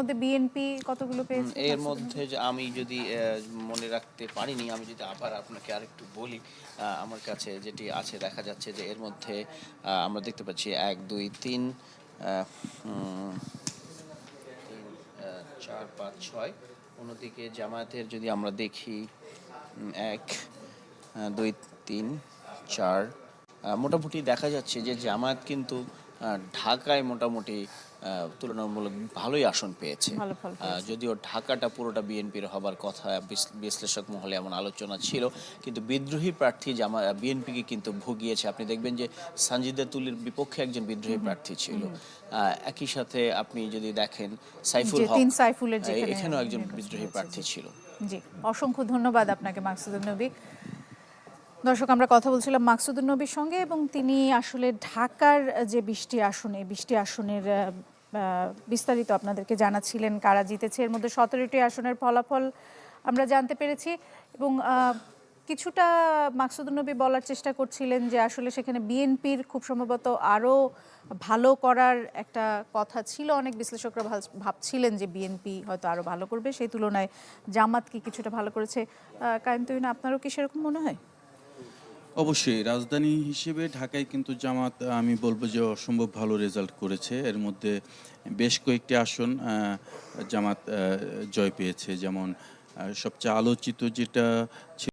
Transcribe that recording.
মধ্যে বিএনপি কতগুলো পেয়েছে? এর মধ্যে আমি যদি মনে রাখতে পারিনি আমি যদি আবার আপনাকে আরেকটু বলি আমার কাছে যেটি আছে দেখা যাচ্ছে যে এর মধ্যে আমরা দেখতে পাচ্ছি এক দুই তিন তিন চার পাঁচ ছয়। অন্যদিকে জামায়াতের যদি আমরা দেখি এক দুই তিন চার মোটামুটি দেখা যাচ্ছে যে জামায়াত কিন্তু ঢাকায় মোটামুটি তুলনামূলক ভালোই আসন পেয়েছে। যদিও ঢাকাটা পুরোটা বিএনপির হবার কথা বিশ্লেষক মহলে এমন আলোচনা ছিল কিন্তু বিদ্রোহী প্রার্থী জামা বিএনপিকে কিন্তু ভুগিয়েছে। আপনি দেখবেন যে সানজিদা তুলির বিপক্ষে একজন বিদ্রোহী প্রার্থী ছিল। আহ, একই সাথে আপনি যদি দেখেন সাইফুল হক এখানেও একজন বিদ্রোহী প্রার্থী ছিল। জি অসংখ্য ধন্যবাদ আপনাকে মাকসুদুল নবী। দর্শক, আমরা কথা বলছিলাম মাকসুদুল নবীর সঙ্গে এবং তিনি আসলে ঢাকার যে বৃষ্টি আসনে বৃষ্টি আসনের বিস্তারিত আপনাদেরকে জানাচ্ছিলেন, কারা জিতেছে, এর মধ্যে সতেরোটি আসনের ফলাফল আমরা জানতে পেরেছি এবং কিছুটা মাকসুদুল নবী বলার চেষ্টা করছিলেন যে আসলে সেখানে বিএনপির খুব সম্ভবত আরও ভালো করার একটা কথা ছিল। অনেক বিশ্লেষকরা ভাব- ভাবছিলেন যে বিএনপি হয়তো আরও ভালো করবে। সেই তুলনায় জামাত কি কিছুটা ভালো করেছে? কায়ন্তইন আপনারও কি সেরকম মনে হয়? অবশ্যই, রাজধানী হিসেবে ঢাকায় কিন্তু জামাত আমি বলব যে অসম্ভব ভালো রেজাল্ট করেছে। এর মধ্যে বেশ কয়েকটি আসন জামাত জয় পেয়েছে। যেমন সবচেয়ে আলোচিত যেটা